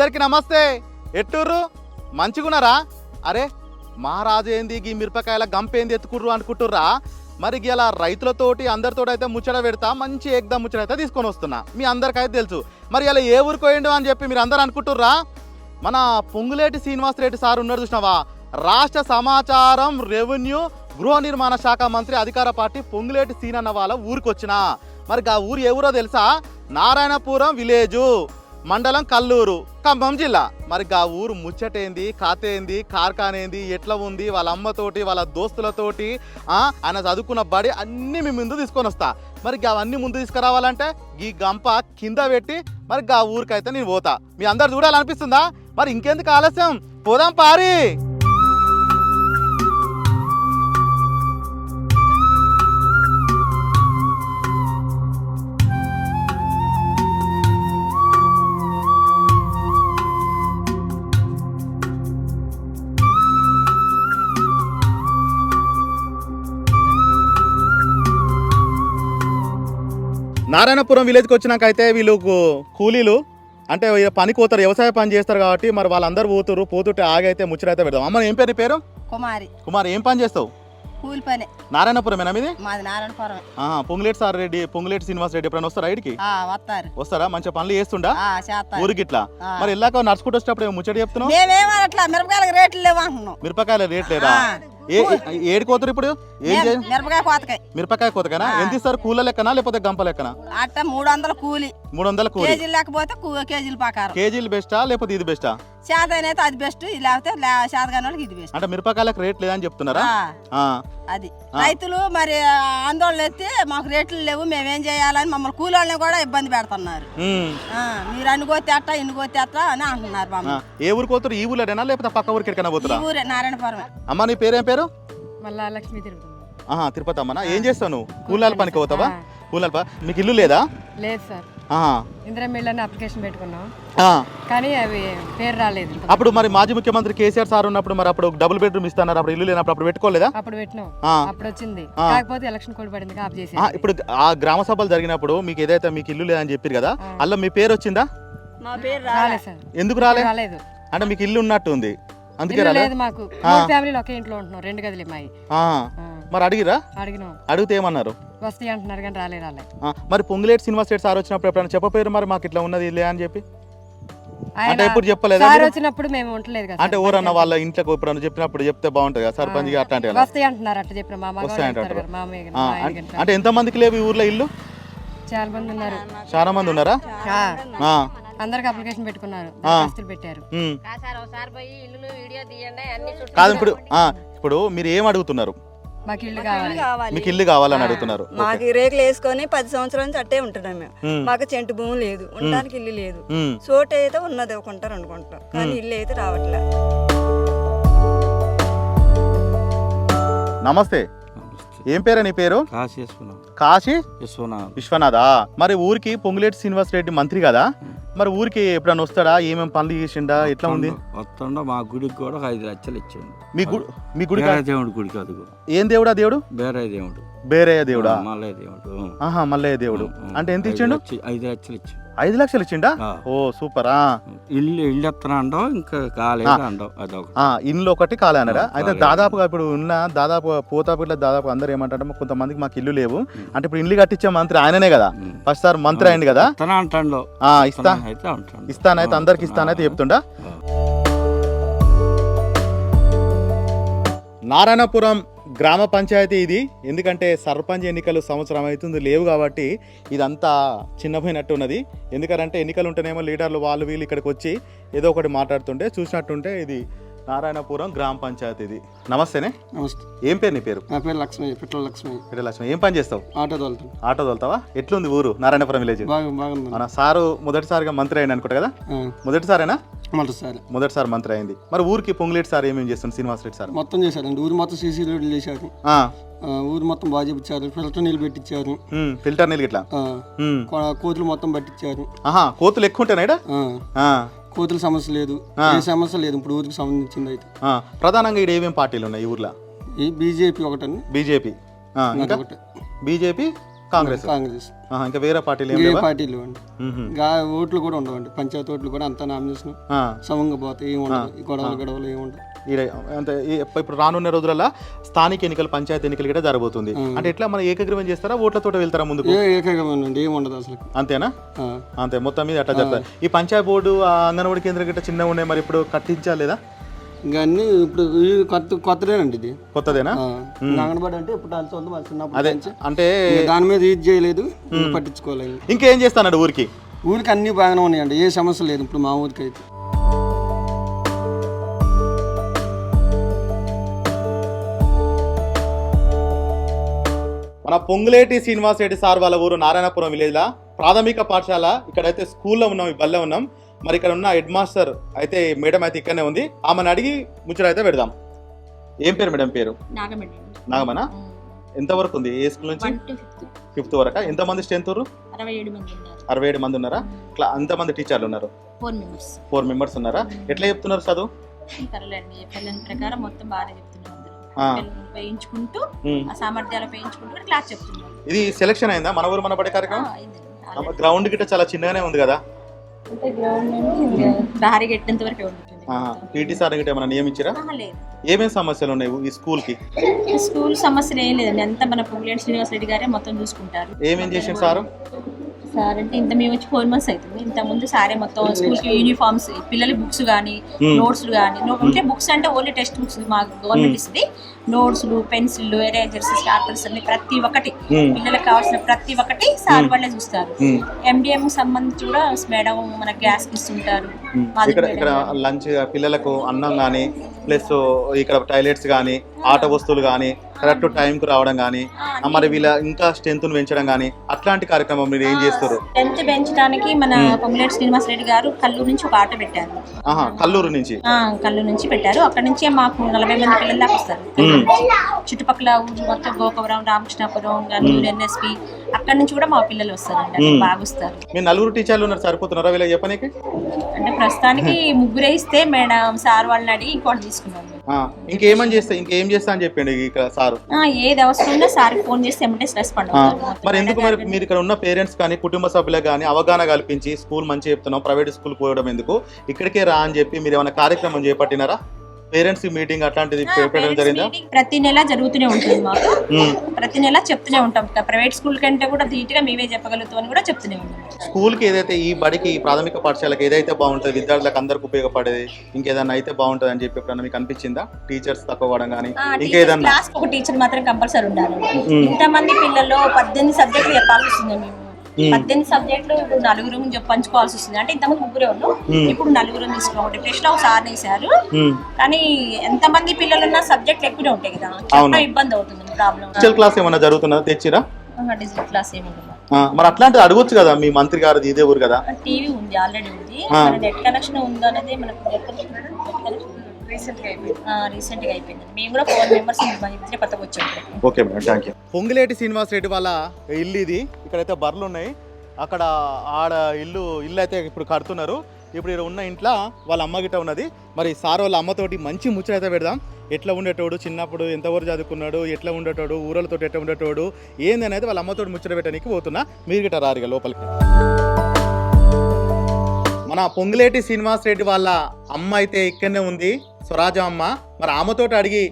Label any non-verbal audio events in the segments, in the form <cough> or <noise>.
అందరికి నమస్తే. ఎట్టూర్రు మంచిగున్నారా? అరే మహారాజు ఏంది ఈ మిరపకాయల గంపేంది ఎత్తుకుర్రు అనుకుంటుర్రా? మరి ఇలా రైతులతోటి అందరితో అయితే ముచ్చట పెడతా మంచి ఏకదం ముచ్చట అయితే తీసుకొని వస్తున్నా. మీ అందరికైతే తెలుసు. మరి ఇలా ఏ ఊరికి పోయిండు అని చెప్పి మీరు అందరు అనుకుంటుర్రా? మన పొంగులేటి శ్రీనివాస్ రెడ్డి సార్ ఉన్నారు చూసినావా? రాష్ట్ర సమాచారం రెవెన్యూ గృహ నిర్మాణ శాఖ మంత్రి అధికార పార్టీ పొంగులేటి సీనన్న వాళ్ళ ఊరికి వచ్చిన మరి ఆ ఊరు ఏ ఊరో తెలుసా? నారాయణపురం విలేజు మండలం కల్లూరు ఖమ్మం జిల్లా. మరి ఆ ఊరు ముచ్చటేంది కాతేంది కార్ఖానేంది ఎట్లా ఉంది వాళ్ళ అమ్మతోటి వాళ్ళ దోస్తులతోటి ఆయన చదువుకున్న బడి అన్నీ మీ ముందు తీసుకొని వస్తా. మరి అవన్నీ ముందు తీసుకురావాలంటే ఈ గంప కింద పెట్టి మరి ఆ ఊరికైతే నేను పోతా. మీ అందరు చూడాలనిపిస్తుందా? మరి ఇంకెందుకు ఆలస్యం? పోదాం పారి! నారాయణపురం విలేజ్కి వచ్చినాక అయితే వీళ్ళు కూలీలు అంటే ఈ పనికి పోతారు వ్యవసాయ పని చేస్తారు కాబట్టి మరి వాళ్ళందరూ పోతురు పోతుంటే ఆగైతే ముచ్చటైతే పెడదాం. అమ్మ ఏం పేరు పేరు? కుమారి. కుమార్ ఏం పని చేస్తావు? కూలి పని. నారాయణపురమేనా మీది? మాది నారాయణపురం పొంగులేటి సార్ రెడ్డి పొంగులేటి శ్రీనివాస్ రెడ్డి ఎప్పుడైనా వస్తారా ఇడికి ఆ వస్తారు. వస్తారా? మంచిగా పనులు చేస్తుండా? ఊరికి ఇట్లా. మరి వెళ్ళాక నడుచుకుంటూ వచ్చేటప్పుడు ముచ్చట చెప్తున్నావు? మేమేమనట్లా మిరపకాయలకు రేట్లు లేవు అంటున్నాం. మిరపకాయల రేట్ లేదా? ఆ. ఏ ఏ- ఏడికి పోతారు ఇప్పుడు? ఏం మేం చేయ మిరపకాయ కోతకాయ. మిరపకాయ కోతకనా. ఎంత ఇస్తారు? కూల లెక్కనా? లేకపోతే గంప లెక్కనా? అట్ట మూడు వందల కూలి. మూడు వందల కూలి. కేజీలు లేకపోతే కేజీల ప్రకారం. కేజీలు బెస్టా? లేకపోతే ఇది బెస్టా? శాతం అయితే అది బెస్ట్ లేకపోతే వాళ్ళకి ఇది బెస్ట్. అంటే మిరపకాయలకు రేట్ లేదని చెప్తున్నారా. అది. రైతులు మరి ఆందోళన ఎత్తి మాకు రేట్లు లేవు మేమేం చేయాలని మమ్మల్ని కూలి వాళ్ళని కూడా ఇబ్బంది పెడుతున్నారు. మీరు అనుకోతే అట్ట అని అంటున్నారు ఏ ఊరికి పోతారు ఈ ఊర్లోనేనా? లేకపోతే పక్క ఊరికి ఎక్కడికైనా పోతారా? ఊరే నారాయణపురం అమ్మ నీ పేరేం పేరు? మళ్ళా లక్ష్మి తిరుగుతుంది ఆహా తిరుపతి అమ్మనా? ఏం చేస్తావు నువ్వు? కూలాల పనికి పోతావా? కూలాల మీకు ఇల్లు లేదా? లేదు సార్. అప్లికేషన్ పెట్టుకున్నాం. కానీ అవి పేరు రాలేదు అప్పుడు మరి మాజీ ముఖ్యమంత్రి కేసీఆర్ సార్ ఉన్నప్పుడు మరి అప్పుడు డబుల్ బెడ్రూమ్ ఇస్తున్నారు. అప్పుడు ఇల్లు లేనప్పుడు అప్పుడు పెట్టుకోలేదా? అప్పుడు పెట్టినాం. అప్పుడు వచ్చింది. కాకపోతే ఎలక్షన్ కోడ్ పడింది ఆఫ్ చేసి ఆ, ఇప్పుడు ఆ గ్రామ సభలు జరిగినప్పుడు మీకు ఏదైతే మీకు ఇల్లు లేదని చెప్పారు కదా. అలా మీ పేరు వచ్చిందా? మా పేరు రాలేదు సార్. ఎందుకు రాలే? రాలేదు. అంటే మీకు ఇల్లు ఉన్నట్టు ఉంది. అందుకే లేదు మాకు. ఫ్యామిలీలు ఒకే ఇంట్లో ఉంటున్నాం రెండు గదులు మాయి. మరి అడిగిరా అడిగినాం. అడిగితే ఏమన్నారు? వస్తాయి అంటున్నారు కానీ రాలే రాలే. మరి పొంగులేటి శ్రీనివాస్ రెడ్డి సార్ వచ్చినప్పుడు ఎప్పుడైనా చెప్పపోయారు మరి మాకు ఇట్లా ఉన్నది ఇల్లే అని చెప్పి? అంటే ఎప్పుడు చెప్పలేదా సార్? వచ్చినప్పుడు మేము ఉండలేదు కదా అంటే సార్. ఊరన్న వాళ్ళ ఇంట్లోకి ఎప్పుడైనా చెప్పినప్పుడు చెప్తే బాగుంటుంది కదా సర్పంచ్ అట్లాంటి వాళ్ళ. వస్తాయి అంటున్నారు అట్లా చెప్పిన మా అంటారు. గారు, గారు. అంటే ఎంత మందికి లేవు ఈ ఊర్లో ఇల్లు? చాలా మంది ఉన్నారు? చాలా మంది ఉన్నారా అందరికి అప్లికేషన్ పెట్టుకున్నారు. ఆ. దరఖాస్తులు పెట్టారు. కాదు ఇప్పుడు ఆ, ఇప్పుడు మీరు ఏం అడుగుతున్నారు? మాకు ఇల్లు కావాలి. మీకు ఇల్లు కావాలని అడుగుతున్నారు. మాకు రేకులు వేసుకొని పది సంవత్సరాల నుంచి అట్టే ఉంటున్నాం మేము. మాకు చెంటు భూమి లేదు. ఉండడానికి ఇల్లు లేదు. చోటు అయితే ఉన్నది ఒక కొంటారు అనుకుంటాం. కానీ ఇల్లు అయితే రావట్లే. నమస్తే. ఏం పేరు నీ పేరు? కాశీ విశ్వనాథ్ కాశీ? విశ్వనాథ్ విశ్వనాథా? మరి ఊరికి పొంగులేటి శ్రీనివాస్ రెడ్డి మంత్రి కదా? మరి ఊరికి ఎప్పుడైనా వస్తాడా? ఏమేమి పనులు చేసిండా? ఎట్లా ఉంది? వస్తుండో. మా గుడికి కూడా ఒక ఐదు లక్షలు ఇచ్చిండు. మీ గుడి మీ గుడి దేవుడి గుడికి అది కూడా ఏం దేవుడా దేవుడు? బేరే దేవుడు. బేరయ్య దేవుడా? మల్లయ్య దేవుడు. ఆహా మల్లయ్య దేవుడు. అంటే ఎంత ఇచ్చిండు? ఐదు లక్షలు ఇచ్చిండు. ఐదు లక్షలు ఇచ్చిండా. ఓ సూపర్. ఆ. ఇల్లు ఇల్లు ఎత్తనా అండవు ఇంకా కాలేదు ఆ, ఇల్లు ఒకటి కాలే అన్నారా? అయితే. దాదాపుగా ఇప్పుడు ఉన్న దాదాపు పోతాపిట్ల దాదాపు అందరు ఏమంటారు కొంతమందికి మాకు ఇల్లు లేవు. అంటే ఇప్పుడు ఇల్లు కట్టించే మంత్రి ఆయననే కదా. ఫస్ట్ సార్ మంత్రి అయింది కదా? ఇస్తా. ఇస్తానైతే అందరికి ఇస్తానైతే చెప్తుండా. నారాయణపురం గ్రామ పంచాయతీ ఇది. ఎందుకంటే సర్పంచ్ ఎన్నికలు సంవత్సరం అవుతుంది లేవు కాబట్టి ఇదంతా చిన్నపోయినట్టు ఉన్నది. ఎందుకంటే ఎన్నికలు ఉంటేనేమో లీడర్లు వాళ్ళు వీళ్ళు ఇక్కడికి వచ్చి ఏదో ఒకటి మాట్లాడుతుంటే చూసినట్టుంటే ఇది నారాయణపురం గ్రామ పంచాయతీ ఇది నమస్తేనే. నమస్తే. ఏం పేరు నీ పేరు? నా పేరు లక్ష్మి పిట్ల లక్ష్మి. పిల్ల లక్ష్మి. ఏం పని చేస్తావు? ఆటో తోలుతాను ఆటో తోలుతావా? ఎట్లుంది ఊరు? నారాయణపురం విలేజ్. బాగా బాగుంది మన సారు మొదటిసారిగా మంత్రి అయింది అనుకుంటా కదా? మొదటిసారేనా? మొదటిసారి. మొదటిసారి మంత్రి అయింది. మరి ఊరికి పొంగులేటి సార్ ఏమేమి చేస్తుంది శ్రీనివాస్ రెడ్డి సార్? మొత్తం చేశారండి. ఊరు మొత్తం సీసీ రోడ్లు చేశారు. ఆ, ఊరు మొత్తం బాగా చేపించారు ఫిల్టర్ నీళ్ళు పెట్టించారు ఉమ్, ఫిల్టర్ నీళ్ళు ఇట్లా ఆ, ఉమ్. కో- కోతులు మొత్తం పట్టించారు ఆహా కోతులు ఎక్కువ ఉంటాయి ఆ, ఆ. కోతుల సమస్య లేదు. ఏ సమస్య లేదు. ఇప్పుడు ఊరికి సంబంధించింది అయితే. ఆ, ప్రధానంగా ఇక్కడ ఏమేమి పార్టీలు ఉన్నాయి ఈ ఊర్లో? ఈ బీజేపీ ఒకటండి. బీజేపీ. ఇంకా? ఒకటి బీజేపీ కాంగ్రెస్. కాంగ్రెస్. ఇంకా వేరే పార్టీలు ఏం ఏ లేవా? పార్టీలు అండి మ్మ్హ. గా ఓట్లు కూడా ఉండవండి. పంచాయతీ ఓట్లు కూడా అంతా నామినేషన్ ఆ, సమంగా పోతాయి ఏమి ఉండదు. ఈ గొడవలు గొడవలు ఏమి ఈడ అంటే ఈ- ఇప్పుడు రానున్న రోజులలో స్థానిక ఎన్నికలు పంచాయతీ ఎన్నికలు కూడా జరగబోతుంది. అంటే ఎట్లా మన ఏకగ్రీవం చేస్తారా? ఓట్లతో వెళ్తారా ముందుకు? ఏ ఏకగమండి ఏమి ఉండదు అసలు. అంతేనా? ఆ. అంతే మొత్తం మీద అట్లా జరుగుతుంది. ఈ పంచాయతీ బోర్డు ఆ అంగన్వాడీ కేంద్రం గిట్ట చిన్నగా ఉన్నాయి మరి ఇప్పుడు కట్టించాలేదా? ఇంకా అన్ని ఇప్పుడు ఈ కొత్త కొత్తదేనండి ఇది. కొత్తదేనా? అంగన్వాడీ అంటే ఇప్పుడు అంత ఉంది మన చిన్నప్పుడు అదే నుంచి. అంటే ఇంకా దాని మీద ఇది చేయలేదు ఇంకా పట్టించుకోలేదు. ఇంకేం చేస్తాడు ఊరికి? ఊరికి అన్ని బాగానే ఉన్నాయండి ఏ సమస్య లేదు ఇప్పుడు మా ఊరికి అయితే. మన పొంగులేటి శ్రీనివాస్ రెడ్డి సార్ వాళ్ళ ఊరు నారాయణపురం విలేజ్లా ప్రాథమిక పాఠశాల ఇక్కడైతే స్కూల్లో ఉన్నాం ఈ బల్లె ఉన్నాం. మరి ఇక్కడ ఉన్న హెడ్ మాస్టర్ అయితే మేడం అయితే ఇక్కడనే ఉంది. ఆమెను అడిగి ముచ్చట అయితే పెడదాం. ఏం పేరు మేడం పేరు? నాగమనా ఎంతవరకు ఉంది? ఏ స్కూల్ నుంచి? ఫిఫ్త్. వరకు. స్ట్రెంత్ అరవై ఏడు మంది ఉన్నారు. అరవై ఏడు మంది ఉన్నారా? ఇట్లా అంతమంది టీచర్లు ఉన్నారు. Four members. ఉన్నారా? ఎట్లా చెప్తున్నారు చదువు? ప్రకారం మొత్తం బాగానే ఆ. సామర్థ్యాలు క్లాస్ ఇది సెలక్షన్ అయిందా? మన ఊరు మన పడే కార్యక్రమం. గ్రౌండ్ గిట్ట చాలా చిన్నగానే ఉంది కదా? అంటే గ్రౌండ్ నుండి ప్రహరీ గెట్టినంత వరకే ఉంటుంది పీటీ సార్ గిట్ట ఏమైనా నియమించారా? లేదు. ఏమేమి సమస్యలు ఉన్నాయి ఈ స్కూల్కి స్కూల్ సమస్యలు ఏం లేదండి. అంతా మన పొంగులేటి శ్రీనివాస్ రెడ్డి గారే మొత్తం చూసుకుంటారు. ఏమేం చేసిండు సారు? సార్ అంటే ఇంత మేము వచ్చి ఫోర్ మంత్స్ అవుతుంది. ఇంత ముందు సారే మొత్తం స్కూల్కి యూనిఫామ్స్ పిల్లల బుక్స్ కానీ నోట్స్ కానీ అంటే బుక్స్ అంటే ఓన్లీ టెక్స్ట్ బుక్స్ మా గవర్నమెంట్ ఇస్తుంది. నోట్స్ పెన్సిల్ ఎరేజర్స్ స్టార్టర్స్ అన్ని ప్రతి ఒక్కటి పిల్లలకు కావాల్సిన ప్రతి ఒక్కటి సార్ వాళ్ళే చూస్తారు. ఎండిఎం సంబంధించి కూడా మేడం మన గ్యాస్ ఇస్తుంటారు. ఇక్కడ. లంచ్ పిల్లలకు అన్నం కానీ ప్లస్ ఇక్కడ టాయిలెట్స్ కానీ ఆట వస్తువులు కానీ కరెక్ట్ టైంకు రావడం కానీ మరి వీళ్ళ ఇంకా స్ట్రెంత్ పెంచడం కానీ అట్లాంటి కార్యక్రమం మీరు ఏం చేస్తారు? టెన్త్ పెంచడానికి మన పొంగులేటి శ్రీనివాస్ రెడ్డి గారు కల్లూరు నుంచి ఒక ఆటో పెట్టారు. ఆహా కల్లూరు నుంచి? కల్లూరు నుంచి పెట్టారు. అక్కడ నుంచే మాకు నలభై మంది పిల్లలు దాకా వస్తారు. చుట్టుపక్కల ఊరు మొత్తం గోకవరం రామకృష్ణాపురం గన్నూరు ఎన్ఎస్పి అక్కడ నుంచి కూడా మా పిల్లలు వస్తారండి అక్కడ బాగా వస్తారు. మీరు నలుగురు టీచర్లు ఉన్నారు సరిపోతున్నారా వీళ్ళకి చెప్పనీకి? అంటే ప్రస్తుతానికి ముగ్గురే ఇస్తే మేడం సార్ వాళ్ళని అడిగి ఇంకోటి తీసుకున్నాం మేము. ఆ, ఇంకేమని చేస్తా ఇంకేం చేస్తా అని చెప్పిండు ఇక్కడ సారు. ఏది అవసరం ఉన్నా సార్ ఫోన్ చేస్తే ఎమ్మటే రెస్పాండ్ మరి ఎందుకు మరి మీరు ఇక్కడ ఉన్న పేరెంట్స్ కానీ కుటుంబ సభ్యులకు కానీ అవగాహన కల్పించి స్కూల్ మంచి చెప్తున్నాం ప్రైవేట్ స్కూల్ పోవడం ఎందుకు? ఇక్కడికే రా అని చెప్పి మీరు ఏమైనా కార్యక్రమం చేపట్టినారా? పేరెంట్స్ మీటింగ్ అట్లాంటిది పెట్టడం జరిగిందా? ప్రతి నెల జరుగుతూనే ఉంటుంది మాకు. ప్రతి నెల చెప్తూనే ఉంటాం. ప్రైవేట్ స్కూల్ కంటే కూడా ధీటుగా మేమే చెప్పగలుగుతాం అని కూడా చెప్తూనే ఉంటాం. స్కూల్కి ఏదైతే ఈ బడికి ఈ ప్రాథమిక పాఠశాలకు ఏదైతే బాగుంటుంది విద్యార్థులకు అందరికి ఉపయోగపడేది ఇంకేదన్నా అయితే బాగుంటుంది అని చెప్పి ఎప్పుడన్నా మీకు అనిపించిందా? టీచర్స్ తక్కువ పడడం కానీ ఇంకేదన్నా? క్లాస్ ఒక టీచర్ మాత్రం కంపల్సరీ ఉండాలి. ఇంతమంది పిల్లల్లో పద్దెనిమిది సబ్జెక్టులు చెప్పాల్సి వస్తుంది మేము పద్దెనిమిది సబ్జెక్టులు ఇప్పుడు నలుగురు పంచుకోవాల్సి వస్తుంది. అంటే ఇంతమంది ముగ్గురే ఉన్నాం ఇప్పుడు నలుగురు తీసుకున్నాం. డిప్రెషన్ ఒక సార్ ఉమ్. కానీ ఎంతమంది పిల్లలు ఉన్న సబ్జెక్టులు ఎక్కువనే ఉంటాయి కదా. చెప్పడం ఇబ్బంది అవుతుంది ప్రాబ్లం డిజిటల్ క్లాస్ ఏమన్నా జరుగుతున్నదా తెచ్చిరా? డిజిటల్ క్లాస్ ఏమి ఉండదు. ఆ, మరి అట్లాంటిది అడగొచ్చు కదా మీ మంత్రి గారు ఇదే ఊరు కదా. టీవీ ఉంది ఆల్రెడీ ఉంది. నెట్ కనెక్షన్ ఉందో అనేది మనకు రీసెంట్గా అయిపోయింది. రీసెంట్గా అయిపోయింది. మేము కూడా ఫోర్ మెంబర్స్ మా ఇద్దరే కొత్తగా వచ్చాం ఇక్కడికి. Okay madam thank you. Ponguleti Srinivas Reddy వాళ్ళ ఇల్లు ఇది. ఇక్కడైతే బర్రెలు ఉన్నాయి. అక్కడ ఆడ ఇల్లు ఇల్లు అయితే ఇప్పుడు కడుతున్నారు. ఇప్పుడు ఇక్కడ ఉన్న ఇంట్లో వాళ్ళ అమ్మ గిట్ట ఉన్నది. మరి సార్ వాళ్ళ అమ్మతోటి మంచి ముచ్చట అయితే పెడదాం. ఎట్లా ఉండేటోడు చిన్నప్పుడు ఎంతవరకు చదువుకున్నాడు ఎట్లా ఉండేటోడు ఊరలతో ఎట్లా ఉండేటోడు ఏంది అనేది వాళ్ళ అమ్మతోటి ముచ్చట పెట్టడానికి పోతున్నా. మీరు గిట్ట రారుగా లోపలికి. మన పొంగులేటి శ్రీనివాస్ రెడ్డి వాళ్ళ అమ్మ అయితే ఇక్కడనే ఉంది. స్వరాజ అమ్మ మరి ఆమెతోటి అడిగి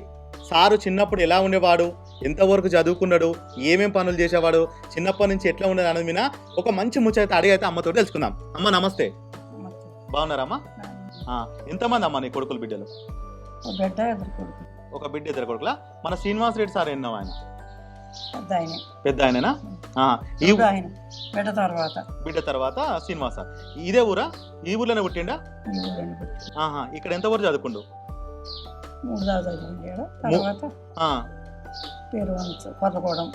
సారు చిన్నప్పుడు ఎలా ఉండేవాడు? ఎంతవరకు చదువుకున్నాడు? ఏమేం పనులు చేసేవాడు? చిన్నప్పటి నుంచి ఎట్లా ఉండేది? అనేది మీద ఒక మంచి ముచ్చట అయితే అడిగి అయితే అమ్మతో తెలుసుకుందాం. అమ్మ నమస్తే. బాగున్నారమ్మా ఎంతమంది అమ్మ నీ కొడుకులు బిడ్డలు? ఒక బిడ్డ ఇద్దరు కొడుకులా. మన శ్రీనివాస్ రెడ్డి సార్ ఎన్నో ఆయన? పెద్ద ఆయన. ఆయననా? బిడ్డ తర్వాత. బిడ్డ తర్వాత శ్రీనివాస ఇదే ఊరా? ఈ ఊర్లోనే పుట్టిండా? ఇక్కడ ఎంతవరకు చదువుకుండు? మూడు చదివించాడు తర్వాత ఆ, పేరు వంచ కొత్తగూడెం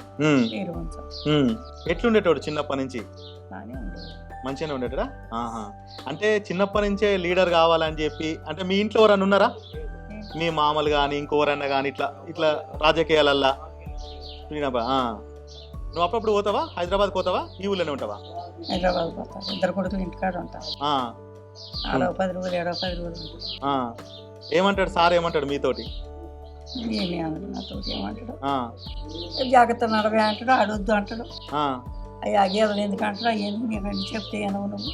పేరు వంచ. ఎట్లుండేటోడు చిన్నప్పటి నుంచి? బాగానే ఉండేది మంచిగానే ఉండేటరా అంటే చిన్నప్పటి నుంచే లీడర్ కావాలని చెప్పి అంటే మీ ఇంట్లో ఎవరన్నా ఉన్నారా? మీ మామలు కానీ ఇంకోవరన్నా కానీ ఇట్లా ఇట్లా రాజకీయాలల్లా. నువ్వు అప్పుడప్పుడు పోతావా? హైదరాబాద్ పోతావా? ఈ ఊళ్ళోనే ఉంటావా? హైదరాబాద్ పోతారు ఇద్దరు కొడుకులు ఇంటికాడ ఆడో పది రోజులు ఏడో పది రోజులు. ఏమంటాడు సార్? ఏమంటాడు మీతోటి? జాగ్రత్త నడవే అంటాడు అడొద్దు అంటాడు. ఎందుకు చెప్తే నువ్వు.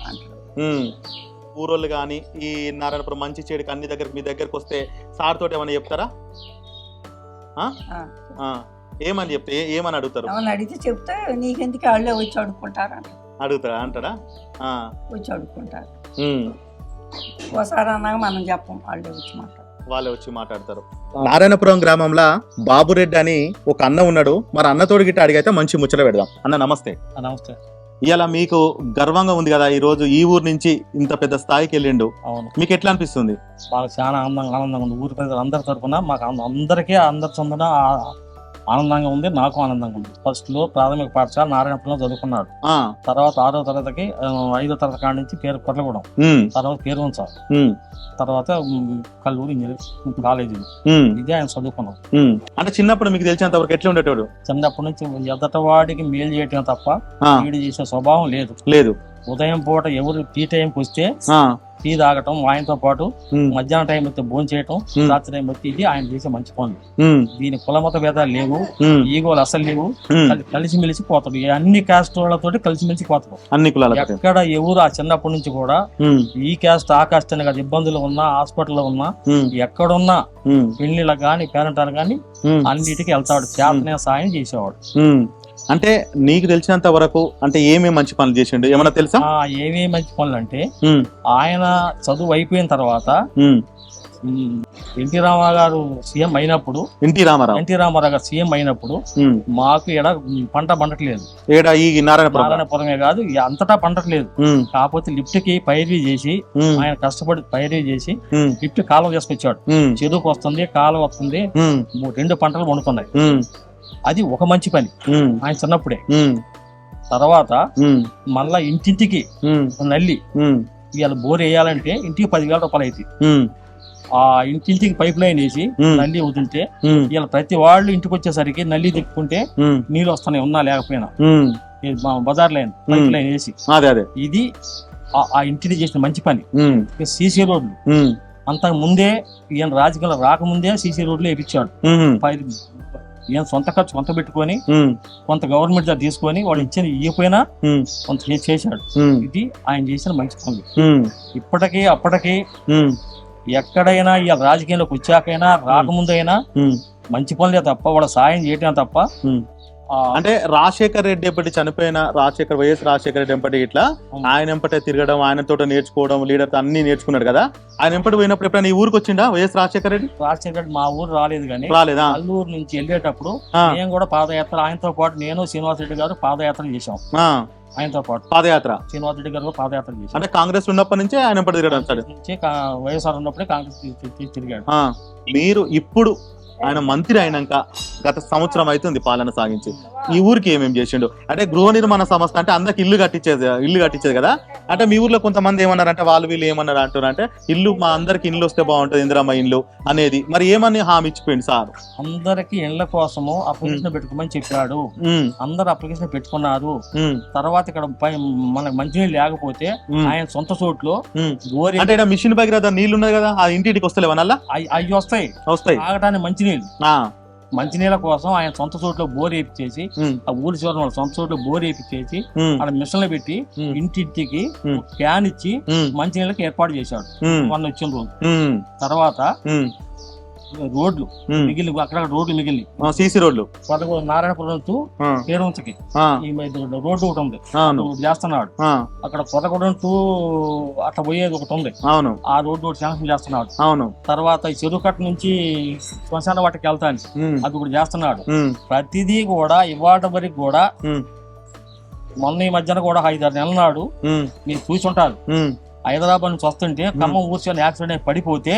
ఊరోళ్ళు కానీ ఈ నారాయణపురం మంచి చెడుకి అన్ని దగ్గర మీ దగ్గరకు వస్తే సార్ తోటి ఏమైనా చెప్తారా. ఏమని చెప్తే ఏమని అడుగుతారు? అడిగితే చెప్తే నీకెందుకు? వాళ్ళే వచ్చి అడుక్కుంటారు అడుగుతారా? అంటారా. వచ్చి అడుక్కుంటారు. అన్నాక మనం చెప్పం వాళ్ళే వచ్చి మాట్లాడు వాళ్ళే వచ్చి మాట్లాడతారు. నారాయణపురం గ్రామంలో బాబురెడ్డి అని ఒక అన్న ఉన్నాడు. మరి అన్నతోడి గిట్ట అడిగైతే మంచి ముచ్చట పెడదాం. అన్న నమస్తే. నమస్తే. ఇవాళ మీకు గర్వంగా ఉంది కదా ఈ రోజు ఈ ఊరు నుంచి ఇంత పెద్ద స్థాయికి వెళ్ళిండు. అవును. మీకు ఎట్లా అనిపిస్తుంది? మాకు చాలా ఆనందంగా ఆనందంగా ఉంది. ఊరి ప్రజలు అందరి తరఫున మాకు అందరికీ అందరి చందన ఆనందంగా ఉంది నాకు ఆనందంగా ఉంది. ఫస్ట్లో ప్రాథమిక పాఠశాల నారాయణపురంలో చదువుకున్నాడు. తర్వాత ఆరో తరగతికి ఐదో తరగతి కాడి నుంచి పేరు కొట్టగూడెం ఉమ్, తర్వాత పేరు ఉమ్, తర్వాత కల్లూరు ఇంజనీరింగ్ కాలేజీ. ఇదే ఆయన చదువుకున్నాం. అంటే చిన్నప్పుడు మీకు తెలిసినంత వరకు ఎట్లా ఉండేటోడు? చిన్నప్పటి నుంచి ఎదట వాడికి మేలు చేయటం తప్ప వీడు చేసే స్వభావం లేదు. లేదు. ఉదయం పూట ఎవరు టీ టైంకి వస్తే టీ తాగటం ఆయనతో పాటు మధ్యాహ్నం టైం వస్తే భోజనం చేయటం రాత్రి టైం వస్తే ఇది ఆయన చేసే మంచి పనులు. దీని కులమత భేదాలు లేవు ఈగోలు అసలు లేవు కలిసిమెలిసి పోతాడు అన్ని క్యాస్ట్ వాళ్ళతోటి కలిసిమెలిసి పోతాడు అన్ని కులాల ఎక్కడ ఎవరు ఆ చిన్నప్పటి నుంచి కూడా ఈ క్యాస్ట్ ఆ క్యాస్ట్ అని కాదు ఇబ్బందులు ఉన్నా హాస్పిటల్లో ఉన్నా ఎక్కడున్నా పెళ్ళిళ్ళకి కానీ పేరెంటాలు కానీ అన్నిటికీ వెళ్తాడు. చేతనే సాయం చేసేవాడు. అంటే నీకు తెలిసినంత వరకు అంటే ఏమేమి మంచి పనులు చేసిండు? ఏమన్నా తెలుసా? ఏమేమి మంచి పనులు అంటే ఆయన చదువు అయిపోయిన తర్వాత ఎన్టీ రామారావు గారు సీఎం అయినప్పుడు ఎన్టీ రామారావు. ఎన్టీ రామారావు గారు సీఎం అయినప్పుడు. మాకు ఈడ పంట పండట్లేదు. ఏడ ఈ నారాయణపురం? నారాయణపురమే కాదు అంతటా పండట్లేదు. కాకపోతే లిఫ్ట్కి పైరవీ చేసి ఆయన కష్టపడి పైరవీ చేసి లిఫ్ట్ కాలువ చేసుకొచ్చాడు. చెరుకు వస్తుంది కాలువ వస్తుంది రెండు పంటలు పండుతున్నాయి ఉమ్, అది ఒక మంచి పని. ఆయన చిన్నప్పుడే. తర్వాత మళ్ళా ఇంటింటికి నల్లి ఇవాళ బోర్ వేయాలంటే ఇంటికి పదివేల రూపాయలు ఉమ్, ఆ ఇంటింటికి పైప్ లైన్ వేసి నల్లి వదిలితే ఇవాళ ప్రతి వాళ్ళు ఇంటికి వచ్చేసరికి నల్లి తిప్పుకుంటే నీళ్ళు వస్తున్నాయి ఉన్నా లేకపోయినా. Bazar line pipe. లైన్ వేసి. అదే అదే. ఇది ఆ- ఇంటిని చేసిన మంచి పని. సీసీ రోడ్లు. అంతకు ముందే ఈయన రాజకీయాలు రాకముందే సీసీ రోడ్లు వేయించాడు ఈయన సొంత ఖర్చు కొంత పెట్టుకొని కొంత గవర్నమెంట్ దగ్గర తీసుకొని వాళ్ళు ఇచ్చిన ఇవ్వకపోయినా కొంత చేశాడు. ఇది ఆయన చేసిన మంచి పనులు. ఇప్పటికీ అప్పటికి ఎక్కడైనా ఈ రాజకీయంలోకి వచ్చాకైనా రాకముందైనా. మంచి పనులే తప్ప వాళ్ళ సాయం చేయటం తప్ప అంటే రాజశేఖర్ రెడ్డి ఎప్పటి చనిపోయిన రాజశేఖర్ వైఎస్ రాజశేఖర్ రెడ్డి ఎంపటి ఇట్లా. ఆయన ఎంపటే తిరగడం ఆయన తోట నేర్చుకోవడం లీడర్ అన్ని నేర్చుకున్నాడు కదా. ఆయన ఎంపటి పోయినప్పుడు ఎప్పుడైనా ఈ ఊరికి వచ్చిండా వైఎస్ రాజశేఖర్ రెడ్డి? రాజశేఖర్ రెడ్డి మా ఊరు రాలేదు కానీ రాలేదా? అల్లూరు నుంచి వెళ్ళేటప్పుడు నేను కూడా పాదయాత్ర ఆయనతో పాటు నేను శ్రీనివాస్ రెడ్డి గారు పాదయాత్ర చేశాం. ఆయనతో పాటు. పాదయాత్ర? శ్రీనివాస్ రెడ్డి గారు పాదయాత్ర చేశాం అంటే కాంగ్రెస్ ఉన్నప్పటి నుంచే ఆయన ఎంపటి తిరగడం వైఎస్ఆర్ ఉన్నప్పుడే కాంగ్రెస్ తిరిగాడు. మీరు ఇప్పుడు ఆయన మంత్రి అయినాక గత సంవత్సరం అవుతుంది పాలన సాగించి. ఈ ఊరికి ఏమేం చేసిండు? అంటే గృహ నిర్మాణ సంస్థ అంటే అందరికి ఇల్లు కట్టించేది ఇల్లు కట్టించేది కదా? అంటే మీ ఊర్లో కొంతమంది ఏమన్నారంటే వాళ్ళు వీళ్ళు ఏమన్నారు? అంటారు అంటే ఇల్లు మా అందరికి ఇల్లు వస్తే బాగుంటుంది ఇందిరమ్మ ఇల్లు అనేది. మరి ఏమని హామీ ఇచ్చిపోయింది సార్? అందరికి ఇళ్ళ కోసము అప్లికేషన్ పెట్టుకోమని చెప్పాడు. అందరు అప్లికేషన్ పెట్టుకున్నారు. తర్వాత ఇక్కడ మనకు మంచినీళ్ళు లేకపోతే ఆయన సొంత చోట్లో అంటే మిషన్ భగీరథ నీళ్ళు ఉన్నది కదా ఆ ఇంటికి వస్తలేవా నల్లా? అవి వస్తాయి. వస్తాయి. తాగటానికి మంచినీళ్ళు మంచినీళ్ళ కోసం ఆయన సొంత చోట్లో బోర్ వేపించేసి ఆ ఊరి చివరి వాళ్ళ సొంత చోట్లో బోర్ వేపించేసి ఆడ మిషన్లు పెట్టి ఇంటింటికి. క్యాన్ ఇచ్చి మంచినీళ్ళకి ఏర్పాటు చేశాడు. మొన్న వచ్చిన రోజు. తర్వాత రోడ్లు. మిగిలి అక్కడ రోడ్లు మిగిలి. సీసీ రోడ్లు. పదకొండు నారాయణపురం టు పేరుంచకి ఈ రోడ్డు ఒకటి ఉంది. ఒకటి చేస్తున్నాడు. అక్కడ కొత్తగూడెం టు అట్లా పోయేది ఒకటి ఉంది. అవును. ఆ రోడ్డు ఒకటి శాంక్షన్ చేస్తున్నాడు. అవును. తర్వాత ఈ చెరువు కట్ట నుంచి శ్మశాన వాటికి వెళ్తాను అది కూడా చేస్తున్నాడు. ప్రతిదీ కూడా ఇవాళ వరకు కూడా మొన్న ఈ మధ్యన కూడా ఐదారు నెలల నాడు మీరు చూసుంటారు ఉమ్, హైదరాబాద్ నుంచి వస్తుంటే ఖమ్మం ఊర్చి యాక్సిడెంట్ పడిపోతే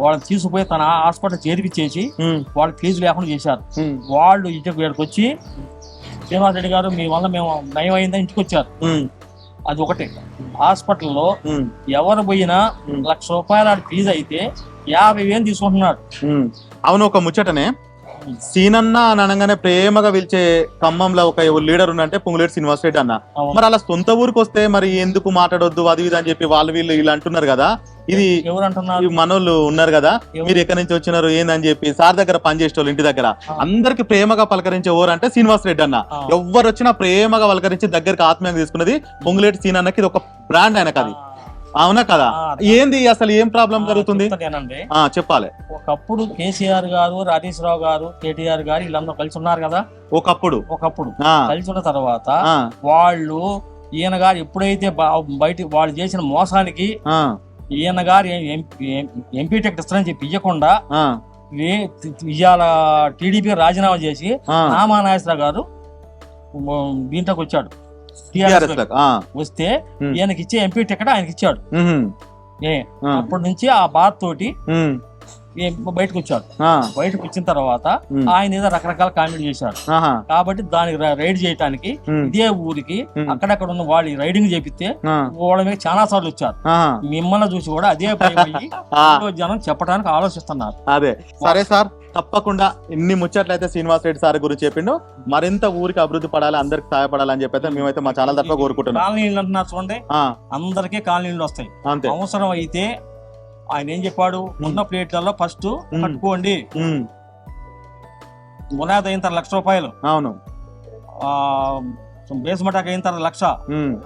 వాళ్ళని తీసుకుపోయి తన హాస్పిటల్ చేర్పించేసి ఉమ్, వాళ్ళకి ఫీజు లేకుండా చేశారు. వాళ్ళు ఇంటికి ఇక్కడికి వచ్చి శ్రీనివాస్ రెడ్డి గారు మీ వల్ల మేము నయం అయిందని ఇంటికి వచ్చారు. అది ఒకటి. హాస్పిటల్లో ఎవరు పోయినా. లక్ష రూపాయల ఫీజు అయితే యాభై వేలు తీసుకుంటున్నాడు. అవును ఒక ముచ్చటనే. సీనన్న అని అనగానే ప్రేమగా పిలిచే ఖమ్మంలో ఒక లీడర్ ఉన్నంటే పొంగులేటి శ్రీనివాస్ రెడ్డి అన్న. మరి అలా సొంత ఊరికి వస్తే మరి ఎందుకు మాట్లాడొద్దు అది ఇది అని చెప్పి వాళ్ళు వీళ్ళు ఇలా అంటున్నారు కదా ఇది ఎవరు అంటున్నారు ఈ మనోళ్ళు ఉన్నారు కదా? మీరు ఎక్కడి నుంచి వచ్చినారు ఏందని చెప్పి సార్ దగ్గర పనిచేసే వాళ్ళు ఇంటి దగ్గర. అందరికి ప్రేమగా పలకరించే ఎవరు అంటే శ్రీనివాస్ రెడ్డి అన్న. ఎవరు వచ్చినా ప్రేమగా పలకరించి దగ్గరికి ఆత్మీయంగా తీసుకున్నది పొంగులేటి సీన్ అన్నకి ఇది ఒక బ్రాండ్ ఆయనకు అది అవునా కదా? ఏంది అసలు ఏం ప్రాబ్లం జరుగుతుంది? చెప్పాలి. ఒకప్పుడు కేసీఆర్ గారు రాజేష్ రావు గారు కేటీఆర్ గారు వీళ్ళందరూ కలిసి ఉన్నారు కదా? ఒకప్పుడు. ఒకప్పుడు. కలిసి ఉన్న తర్వాత వాళ్ళు ఈయన గారు ఎప్పుడైతే బయట వాళ్ళు చేసిన మోసానికి ఈయన గారు ఎంపీ టికెట్ ఇస్తారని చెప్పి ఇవ్వకుండా ఇవాళ టీడీపీ రాజీనామా చేసి ఆ. నామా నాగేశ్వరరావు గారు దీంట్లోకి వచ్చాడు. వస్తే. ఈయనకి ఇచ్చే ఎంపీ టికెట్ ఆయనకి ఇచ్చాడు అప్పటి నుంచి ఆ బాధ తోటి బయటకు వచ్చాడు బయటకు వచ్చిన తర్వాత ఆయన ఏదో రకరకాల కామెంట్ చేశాడు. ఆహా, కాబట్టి దానికి రైడ్ చేయడానికి ఇదే ఊరికి అక్కడక్కడ ఉన్న వాళ్ళు రైడింగ్ చేపిస్తే వాళ్ళ మీద చాలా సార్లు వచ్చారు. మిమ్మల్ని చూసి కూడా అదే భయం జనం చెప్పడానికి ఆలోచిస్తున్నారు. అదే. సరే సార్. తప్పకుండా ఇన్ని ముచ్చట్లయితే శ్రీనివాస్ రెడ్డి సార్ గురించి చెప్పిండు. మరింత ఊరికి అభివృద్ధి పడాలి అందరికి సహాయపడాలి అని చెప్పి మేమైతే మా ఛానల్ తరఫున కోరుకుంటున్నాం. అంటున్నారు చూడండి. అందరికీ కాలనీలు వస్తాయి. అంతే. అవసరం అయితే ఆయన ఏం చెప్పాడు? ఉన్న ప్లేట్లలో ఫస్ట్ కట్టుకోండి. ఉమ్, మునాది అయిన తర్వాత లక్ష రూపాయలు. అవును. ఆ బేస్మెంట్ అయిన తర్వాత లక్ష.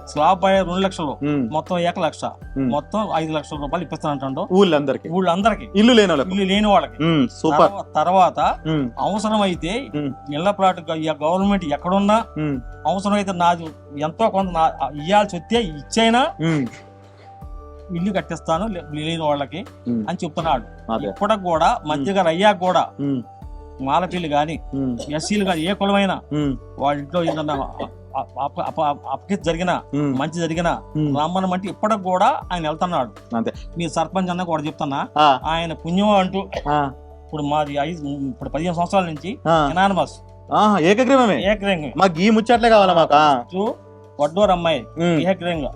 స్లాబ్ అయ్యే రెండు లక్షలు. మొత్తం ఏక లక్ష. మొత్తం ఐదు లక్షల రూపాయలు ఇప్పిస్తానంటాడు. ఊళ్ళందరికి. వీళ్ళందరికీ ఇల్లు లేని వాళ్ళకు. ఇల్లు లేని వాళ్ళకి. సూపర్. తర్వా- తర్వాత అవసరం అయితే. ఇళ్ళ ప్లాట్ గవర్నమెంట్ ఎక్కడున్నా అవసరం అయితే నాది ఎంతో కొంత నా ఇయ్యాల్సి వస్తే ఇచ్చైనా ఇల్లు కట్టిస్తాను లేని వాళ్ళకి అని చెప్తున్నాడు. ఇప్పటికి కూడా మధ్యగా అయ్యాక కూడా మాలపిల్లి గాని ఎస్సీలు గాని ఏ కులమైనా వాళ్ళ ఇంట్లో ఏదన్నా అప- అప- అప- అపకీర్తి జరిగినా మంచి జరిగినా ఉమ్. రమ్మనమంటే ఇప్పటికి కూడా ఆయన వెళ్తున్నాడు. అంతే. మీ సర్పంచ్ అన్న కూడా చెప్తున్నా. ఆయన పుణ్యం అంటూ ఇప్పుడు మాది ఐదు ఇప్పుడు పదిహేను సంవత్సరాల నుంచి. ఎనానమస్. ఆహా, ఏకగ్రీవమే? ఏకగ్రంగా మాకు ఈ ముచ్చట్లే కావాలా మాకు? వడ్డూరు అమ్మాయి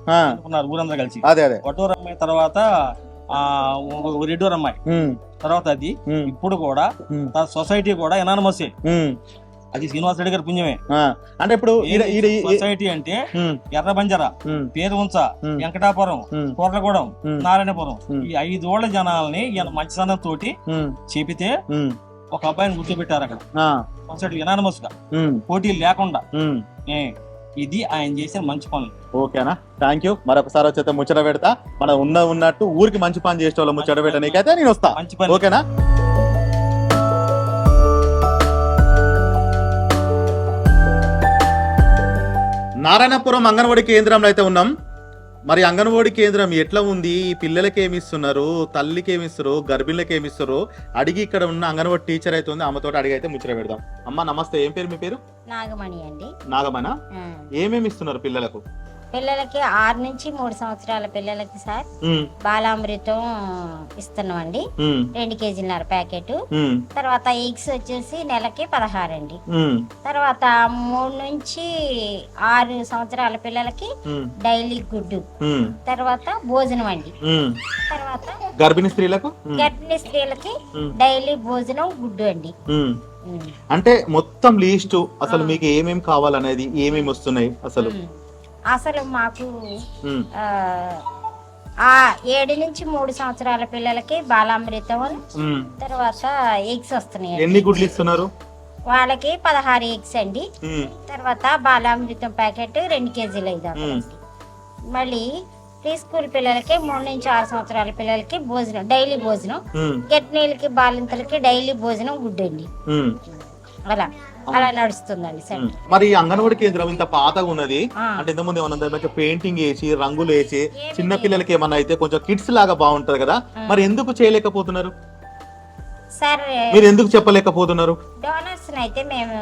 ఆ, అనుకున్నారు ఊరందరూ కలిసి. అదే అదే. వడ్డూరు అమ్మాయి తర్వాత ఆ రెడ్డూరు అమ్మాయి. తర్వాత అది ఇప్పుడు కూడా సొసైటీ కూడా ఎనానమసే. అది శ్రీనివాస్ రెడ్డి గారి పుణ్యమే. అంటే ఇప్పుడు సొసైటీ అంటే ఉమ్, పేరు ఉంచ వెంకటాపురం కోర్లగూడెం నారాయణపురం. ఈ ఐదోళ్ళ జనాల్ని ఈయన మంచితనం తోటి చెబితే ఒక అబ్బాయిని గుర్తుపెట్టారు అక్కడ. సొసైటీ ఎనానమస్గా ఉమ్, పోటీ లేకుండా. ఇది ఆయన చేసిన మంచి పనులు. ఓకేనా? థ్యాంక్ యూ మరొకసారి వచ్చేస్తే ముచ్చట పెడతా. మన ఉన్న ఉన్నట్టు ఊరికి మంచి పని చేసే వాళ్ళ ముచ్చట పెట్టనీకైతే నేను వస్తా. మంచి పని. ఓకేనా? నారాయణపురం అంగన్వాడీ కేంద్రంలో అయితే ఉన్నాం. మరి అంగన్వాడీ కేంద్రం ఎట్లా ఉంది? ఈ పిల్లలకి ఏమి ఇస్తున్నారు? తల్లికి ఏమి ఇస్తారు? గర్భిణులకి ఏమి ఇస్తారు? అడిగి ఇక్కడ ఉన్న అంగన్వాడీ టీచర్ అయితే ఉంది. ఆమెతో అడిగి అయితే ముచ్చట పెడదాం. అమ్మ నమస్తే. ఏం పేరు మీ పేరు? నాగమణి అండి. నాగమన ఆ. ఏమేమి ఇస్తున్నారు పిల్లలకు? పిల్లలకి ఆరు నుంచి మూడు సంవత్సరాల పిల్లలకి సార్ బాలామృతం ఇస్తున్నామండి. ఉమ్, రెండు కేజీలన్నర ప్యాకెట్. తర్వాత ఎగ్స్ వచ్చేసి నెలకి పదహారు అండి తర్వాత మూడు నుంచి ఆరు సంవత్సరాల పిల్లలకి డైలీ గుడ్డు. తర్వాత భోజనం అండి. తర్వాత గర్భిణీ స్త్రీలకు? గర్భిణీ స్త్రీలకి డైలీ భోజనం గుడ్డు అండి. అంటే మొత్తం లీస్ట్ అసలు. మీకు ఏమేమి కావాలనేది ఏమేమి వస్తున్నాయి అసలు. అసలు మాకు ఆ, ఏడు నుంచి మూడు సంవత్సరాల పిల్లలకి బాలామృతం. తర్వాత ఎగ్స్ వస్తున్నాయి ఎన్ని గుడ్లు ఇస్తున్నారు? వాళ్ళకి పదహారు ఎగ్స్ అండి. తర్వాత బాలామృతం ప్యాకెట్ రెండు కేజీలు ఐదు వందలండి. మళ్ళీ ప్రీ స్కూల్ పిల్లలకి మూడు నుంచి ఆరు సంవత్సరాల పిల్లలకి భోజనం డైలీ భోజనం. గర్భిణీలకి బాలింతలకి డైలీ భోజనం గుడ్డండి అలా. అలా నడుస్తుందండి. సెంటర్ మరి ఈ అంగన్వాడీ కేంద్రం ఇంత పాతగా ఉన్నది. అంటే ఇంతకుముందు ఏమన్నా పెయింటింగ్ వేసి రంగులు వేసి చిన్న. పిల్లలకి ఏమన్నా అయితే కొంచెం కిడ్స్ లాగా బాగుంటది కదా. మరి ఎందుకు చేయలేకపోతున్నారు? సార్ మీరు ఎందుకు చెప్పలేకపోతున్నారు? డోనర్స్ అయితే మేము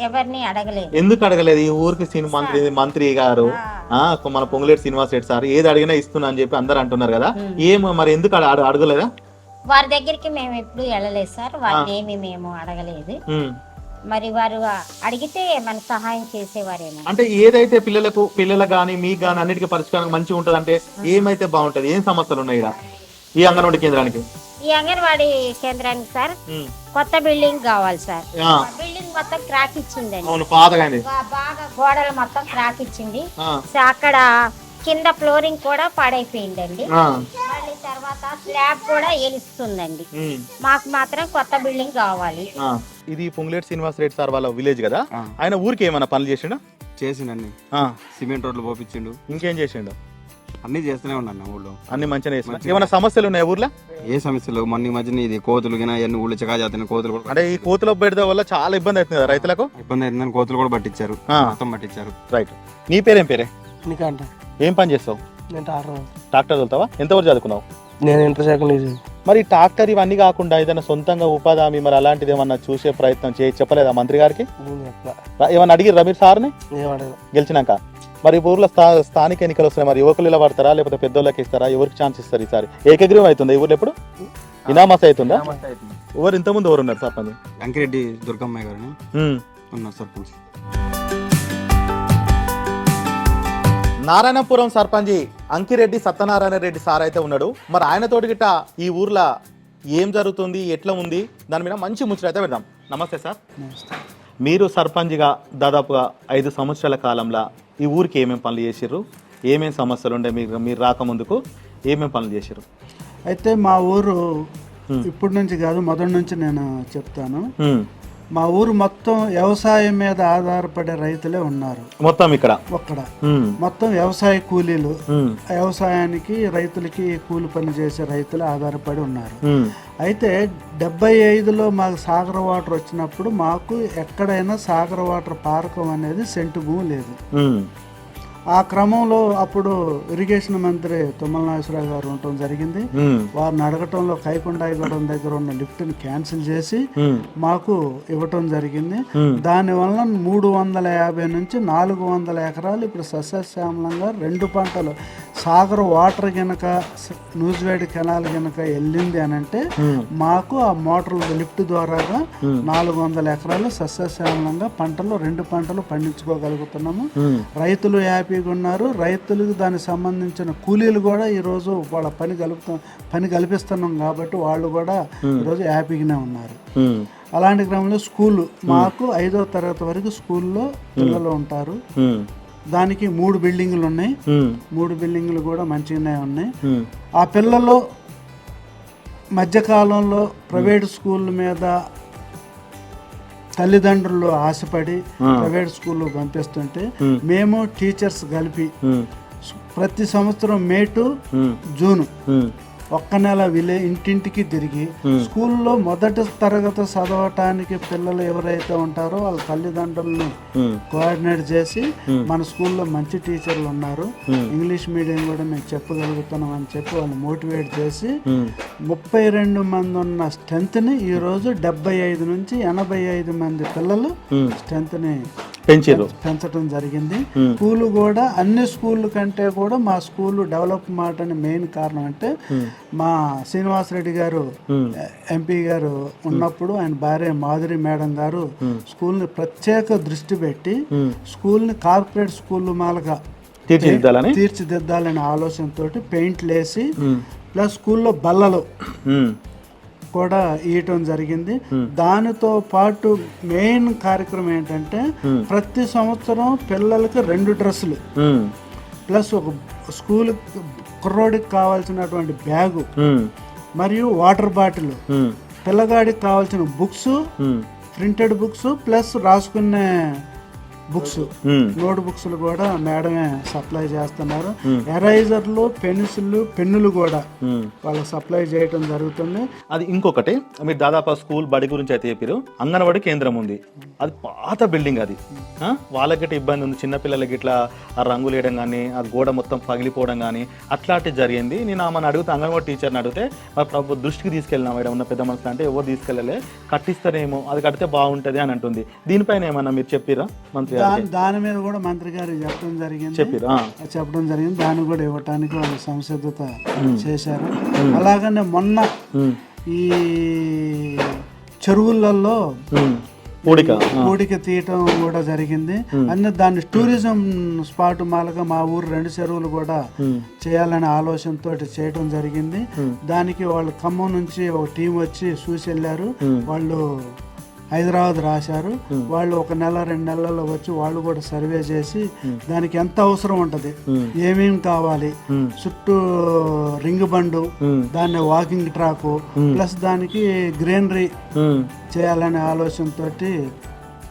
ఎవరిని అడగలేదు. ఎందుకు అడగలేదు? ఈ ఊరికి సినిమా మంత్రి మంత్రి గారు మన పొంగులేటి శ్రీనివాస్ రెడ్డి సార్ ఏది అడిగినా ఇస్తున్నా అని చెప్పి అందరు అంటున్నారు కదా. ఏం మరి ఎందుకు అడ- అడ- అడగలేదా? వారి దగ్గరికి మేము ఎప్పుడు వెళ్ళలేదు సార్. వారిని ఏమి మేము అడగలేదు. మరి వారు అడిగితే మన సహాయం చేసేవారేమో. అంటే ఏదైతే పిల్లలకు పిల్లలకు కానీ మీకు కానీ అన్నిటికీ పరిష్కారం మంచిగా ఉంటది అంటే ఏమైతే బాగుంటది? ఏం సమస్యలు ఉన్నాయి ఈడ ఈ అంగన్వాడీ కేంద్రానికి. ఈ అంగన్వాడీ కేంద్రానికి సార్ ఉమ్, కొత్త బిల్డింగ్ కావాలి సార్. ఆ, బిల్డింగ్ మొత్తం క్రాక్ ఇచ్చిందండి. అవును పాతగానే. బా- బాగా గోడలు మొత్తం క్రాక్ ఇచ్చింది. ఆ, సో అక్కడ కింద ఫ్లోరింగ్ కూడా పాడైపోయిందండి. ఆ, మళ్ళీ తర్వాత స్లాబ్ కూడా ఎలుస్తుందండి మాకు మాత్రం కొత్త బిల్డింగ్ కావాలి. ఆ. ఇది పొంగులేటి శ్రీనివాస్ రెడ్డి సార్ వాళ్ళ విలేజ్ కదా. ఆయన ఊరికి ఏమైనా పనులు చేసిండు? చేసిండన్ని సిమెంట్ రోడ్లు పోపించిండు ఇంకేం చేసిండు? అన్ని చేస్తూనే ఉన్నాను ఊళ్ళో. అన్ని మంచిగా. చేసిన ఏమైనా సమస్యలు ఉన్నాయి ఊర్లో? ఏ సమస్యలు? మొన్న ఈ మధ్యన ఇది కోతులు గిన అన్ని ఊళ్ళో చికా చేస్తున్న కోతులు కూడా అంటే ఈ కోతుల బెడద వల్ల చాలా ఇబ్బంది అవుతుంది కదా రైతులకు? ఇబ్బంది అవుతుందని కోతులు కూడా పట్టించారు. మొత్తం పట్టించారు. రైట్. నీ పేరేం పేరే? నీకంట ఏం పని చేస్తావు? నేను టాటర్ ట్రాక్టర్ వెళ్తావా ఎంతవరకు చదువుకున్నావు? నేను ఇంటర్ సెకండ్ మరి ట్రాక్టర్ ఇవన్నీ కాకుండా ఏదైనా సొంతంగా ఉపాధి హామీ మరి అలాంటిది ఏమన్నా చూసే ప్రయత్నం చేయ చెప్పలేదా మంత్రి గారికి? ఏమన్నా అడిగిర్రా మీరు సార్ని? గెలిచినాక. మరి ఊర్లో స్థా స్థానిక ఎన్నికలు వస్తున్నాయి మరి యువకులు ఇలా పడతారా లేకపోతే పెద్దోళ్ళకి ఇస్తారా? ఎవరికి ఛాన్స్ ఇస్తారు ఈసారి? ఏకగ్రీవం అవుతుందా ఈ ఊర్లో ఎప్పుడు? ఇనామస్ అవుతుందా? ఎవరు ఇంతకుముందు ఎవరు ఉన్నారు సర్పంచ్? అంకిరెడ్డి దుర్గమ్మాయి గారు. ఉన్నారు సర్పంచ్. నారాయణపురం సర్పంచి అంకిరెడ్డి సత్యనారాయణ రెడ్డి సార్ అయితే ఉన్నాడు. మరి ఆయనతోటి గిట్ట ఈ ఊర్లో ఏం జరుగుతుంది ఎట్లా ఉంది దాని మీద మంచి ముచ్చట అయితే పెడదాం. నమస్తే సార్. మీరు సర్పంచ్గా దాదాపుగా ఐదు సంవత్సరాల కాలంలో ఈ ఊరికి ఏమేమి పనులు చేసిర్రు? ఏమేమి సమస్యలు ఉండే మీరు మీరు రాకముందుకు ఏమేమి పనులు చేసిర్రు? అయితే మా ఊరు ఇప్పటి నుంచి కాదు మొదటి నుంచి నేను చెప్తాను. మా ఊరు మొత్తం వ్యవసాయం మీద ఆధారపడే రైతులే ఉన్నారు మొత్తం ఇక్కడ ఒక్కడ. మొత్తం వ్యవసాయ కూలీలు. వ్యవసాయానికి రైతులకి కూలి పని చేసే రైతులు ఆధారపడి ఉన్నారు. అయితే డెబ్బై ఐదులో మాకు సాగర్ వాటర్ వచ్చినప్పుడు మాకు ఎక్కడైనా సాగర్ వాటర్ పారకం అనేది సెంటు భూమి లేదు. ఆ క్రమంలో అప్పుడు ఇరిగేషన్ మంత్రి తుమ్మల నాగేశ్వరరావు గారు ఉండటం జరిగింది. వారిని అడగటంలో కైకొండాయిగూడెం దగ్గర ఉన్న లిఫ్ట్ని క్యాన్సిల్ చేసి. మాకు ఇవ్వటం జరిగింది. దానివల్ల మూడు వందల యాభై నుంచి నాలుగు వందల ఎకరాలు ఇప్పుడు సస్యశ్యామలంగా రెండు పంటలు సాగర్ వాటర్ గనక నూజివేడి కెనాల్ గనక వెళ్ళింది అని అంటే మాకు ఆ మోటార్ల లిఫ్ట్ ద్వారాగా నాలుగు వందల ఎకరాలు సస్యశ్యామలంగా పంటలు రెండు పంటలు పండించుకోగలుగుతున్నాము. రైతులు హ్యాపీగా ఉన్నారు రైతులకు దానికి సంబంధించిన కూలీలు కూడా ఈరోజు వాళ్ళ పని కలుపుతాం పని కల్పిస్తున్నాం కాబట్టి వాళ్ళు కూడా ఈరోజు హ్యాపీగానే ఉన్నారు. అలాంటి క్రమంలో స్కూల్ మాకు ఐదో తరగతి వరకు స్కూల్లో పిల్లలు ఉంటారు. దానికి మూడు బిల్డింగులు ఉన్నాయి. మూడు బిల్డింగులు కూడా మంచిగానే ఉన్నాయి. ఆ పిల్లలు మధ్యకాలంలో ప్రైవేట్ స్కూల్ మీద తల్లిదండ్రులు ఆశపడి ప్రైవేట్ స్కూల్లో పంపిస్తుంటే మేము టీచర్స్ కలిపి. ప్రతి సంవత్సరం మే టు. జూన్. ఒక్క నెల విలే ఇంటింటికి తిరిగి స్కూల్లో మొదటి తరగతి చదవటానికి పిల్లలు ఎవరైతే ఉంటారో వాళ్ళ తల్లిదండ్రులని. కోఆర్డినేట్ చేసి మన స్కూల్లో మంచి టీచర్లు ఉన్నారు. ఇంగ్లీష్ మీడియం కూడా మేము చెప్పగలుగుతున్నాం అని చెప్పి వాళ్ళు మోటివేట్ చేసి. ముప్పై రెండు మంది ఉన్న స్ట్రెంత్ని ఈరోజు డెబ్బై ఐదు నుంచి ఎనభై ఐదు మంది పిల్లలు స్ట్రెంత్ని పెంచిర్రు. పెంచడం జరిగింది. స్కూల్ కూడా అన్ని స్కూల్ కంటే కూడా మా స్కూల్ డెవలప్ మాటని మెయిన్ కారణం అంటే మా శ్రీనివాసరెడ్డి గారు ఎంపీ గారు ఉన్నప్పుడు ఆయన భార్య మాధురి మేడం గారు స్కూల్ని ప్రత్యేక దృష్టి పెట్టి స్కూల్ని కార్పొరేట్ స్కూల్ మాలగా తీర్చిదిద్దాలని? తీర్చిదిద్దాలనే ఆలోచనతో పెయింట్లు వేసి ప్లస్ స్కూల్లో బల్లలు. కూడా ఇవ్వటం జరిగింది దానితో పాటు మెయిన్ కార్యక్రమం ఏంటంటే ప్రతి సంవత్సరం పిల్లలకి రెండు డ్రెస్సులు. ప్లస్ ఒక స్కూల్ కుర్రోడికి కావాల్సినటువంటి బ్యాగు. మరియు వాటర్ బాటిల్. పిల్లగాడికి కావాల్సిన బుక్స్. ప్రింటెడ్ బుక్స్ ప్లస్ రాసుకునే బుక్స్. నోట్ బుక్స్లు కూడా మేడమే సప్లై చేస్తున్నారు. ఎరైజర్లు పెన్సిళ్ళు పెన్నులు కూడా ఉమ్. వాళ్ళకి సప్లై చేయటం జరుగుతుంది. అది ఇంకొకటి మీరు దాదాపు స్కూల్ బడి గురించి అయితే చెప్పారు. అంగన్వాడీ కేంద్రం ఉంది. అది పాత బిల్డింగ్ అది? వాళ్ళకి ఇబ్బంది ఉంది. చిన్నపిల్లలకి ఇట్లా ఆ రంగులు వేయడం కానీ ఆ గోడ మొత్తం పగిలిపోవడం కానీ అట్లాంటివి జరిగింది. నేను ఆమెను అడిగితే అంగన్వాడీ టీచర్ని అడిగితే మరి ప్రభు దృష్టికి తీసుకెళ్ళినా మేడం ఉన్న పెద్ద మనుషులు అంటే ఎవరు తీసుకెళ్ళలే? కట్టిస్తారేమో అది కడితే బాగుంటుంది అని అంటుంది. దీనిపైన ఏమన్నా మీరు చెప్పిరా? మంత్రి దాని దాని మీద కూడా మంత్రి గారు చెప్పడం జరిగింది. చెప్పిరా? చెప్పడం జరిగింది. దాన్ని కూడా ఇవ్వటానికి వాళ్ళు సంసిద్ధత చేశారు. అలాగనే మొన్న ఈ చెరువులలో పూడిక. పూడిక తీయటం కూడా జరిగింది. అన్ని దాన్ని టూరిజం స్పాట్ మాలగా మా ఊరు రెండు చెరువులు కూడా చేయాలనే ఆలోచనతో చేయడం జరిగింది. దానికి వాళ్ళు ఖమ్మం నుంచి ఒక టీం వచ్చి చూసి వెళ్ళారు. వాళ్ళు హైదరాబాద్ రాశారు. వాళ్ళు ఒక నెల రెండు నెలల్లో వచ్చి వాళ్ళు కూడా సర్వే చేసి దానికి ఎంత అవసరం ఉంటది? ఏమేమి కావాలి? చుట్టూ రింగ్ బండు దాన్ని వాకింగ్ ట్రాక్ ప్లస్ దానికి గ్రీనరీ చేయాలనే ఆలోచనతోటి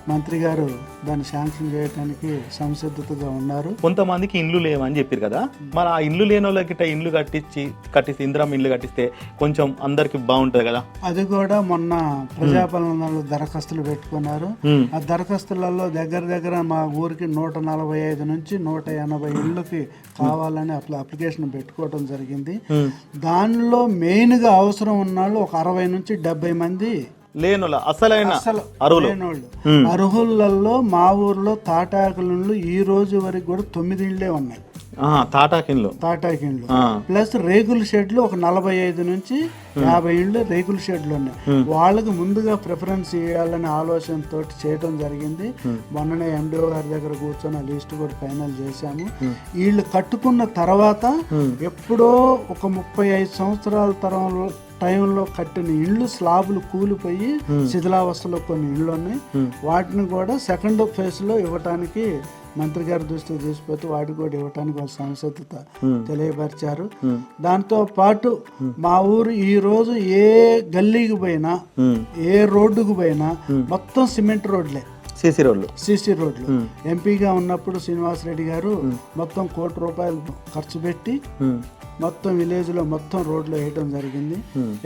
మంత్రి గారు దాన్ని శాంక్షన్ చేయడానికి సంసిద్ధతగా ఉన్నారు. కొంతమందికి ఇండ్లు లేవని చెప్పారు కదా. మరి ఆ ఇండ్లు లేని వాళ్ళకి ఇండ్లు కట్టించి కట్టిస్తే ఇందిరం ఇండ్లు కట్టిస్తే కొంచెం అందరికి బాగుంటుంది కదా. అది కూడా మొన్న ప్రజాపాలనలో దరఖాస్తులు పెట్టుకున్నారు. ఆ దరఖాస్తులలో దగ్గర దగ్గర మా ఊరికి నూట నలభై ఐదు నుంచి నూట ఎనభై ఇళ్ళకి కావాలని అప్ల అప్లికేషన్ పెట్టుకోవడం జరిగింది. దానిలో మెయిన్గా అవసరం ఉన్నాళ్ళు ఒక అరవై నుంచి డెబ్బై మంది లేనుల అసలైన అసలు అరువులు. అర్హులలో మా ఊర్లో తాటాకులు ఈ రోజు వరకు కూడా తొమ్మిది ఉన్నాయి. తాటాకిన్లు. తాటాకిండ్లు ఆ. ప్లస్ రేకుల షెడ్లు ఒక నలభై ఐదు నుంచి యాభై ఇండ్లు రేకుల షెడ్లు ఉన్నాయి. వాళ్ళకి ముందుగా ప్రిఫరెన్స్ ఇవ్వాలనే ఆలోచనతో చేయడం జరిగింది. మొన్ననే ఎండిఓ గారి దగ్గర కూర్చొని ఆ లిస్ట్ కూడా ఫైనల్ చేశాము. వీళ్ళు కట్టుకున్న తర్వాత ఎప్పుడో ఒక ముప్పై ఐదు సంవత్సరాల తరంలో టైంలో కట్టిన ఇళ్ళు స్లాబులు కూలిపోయి శిథిలావస్థలో కొన్ని ఇళ్ళు ఉన్నాయి వాటిని కూడా సెకండ్ ఫేజ్లో ఇవ్వటానికి మంత్రి గారి దృష్టికి తీసుకుపోతే వాటికి కూడా ఇవ్వటానికి వాళ్ళ సంసిద్ధత తెలియపరిచారు. దాంతో పాటు మా ఊరు ఈ రోజు ఏ గల్లీకి పోయినా ఏ రోడ్డుకు పోయినా మొత్తం సిమెంట్ రోడ్లే. సీసీ రోడ్లు. సిసి రోడ్లు. ఎంపీగా ఉన్నప్పుడు శ్రీనివాస్ రెడ్డి గారు మొత్తం కోటి రూపాయలు ఖర్చు పెట్టి మొత్తం విలేజ్లో మొత్తం రోడ్లు వేయటం జరిగింది.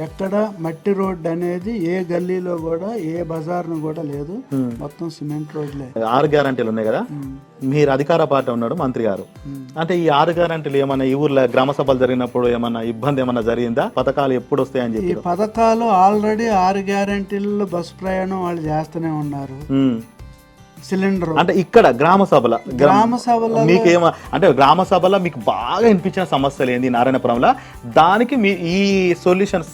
ఎక్కడ మట్టి రోడ్ అనేది ఏ గల్లీలో కూడా ఏ బజార్ను కూడా లేదు. మొత్తం సిమెంట్ రోడ్లే. ఆరు గ్యారంటీలు ఉన్నాయి కదా? మీరు అధికార పార్టీ ఉన్నాడు మంత్రి గారు. అంటే ఈ ఆరు గ్యారంటీలు ఏమన్నా ఈ ఊర్లో గ్రామ సభలు జరిగినప్పుడు ఏమన్నా ఇబ్బంది ఏమన్నా జరిగిందా? పథకాలు ఎప్పుడు వస్తాయని ఈ చెప్పి పథకాలు ఆల్రెడీ ఆరు గ్యారంటీల్లో బస్సు ప్రయాణం వాళ్ళు చేస్తూనే ఉన్నారు. సిలిండర్. అంటే ఇక్కడ గ్రామ సభల గ్రామ సభలలో మీకు ఏమ అంటే గ్రామ సభలో మీకు బాగా వినిపించిన సమస్యలు ఏంది నారాయణపురంలో? దానికి మీ ఈ సొల్యూషన్స్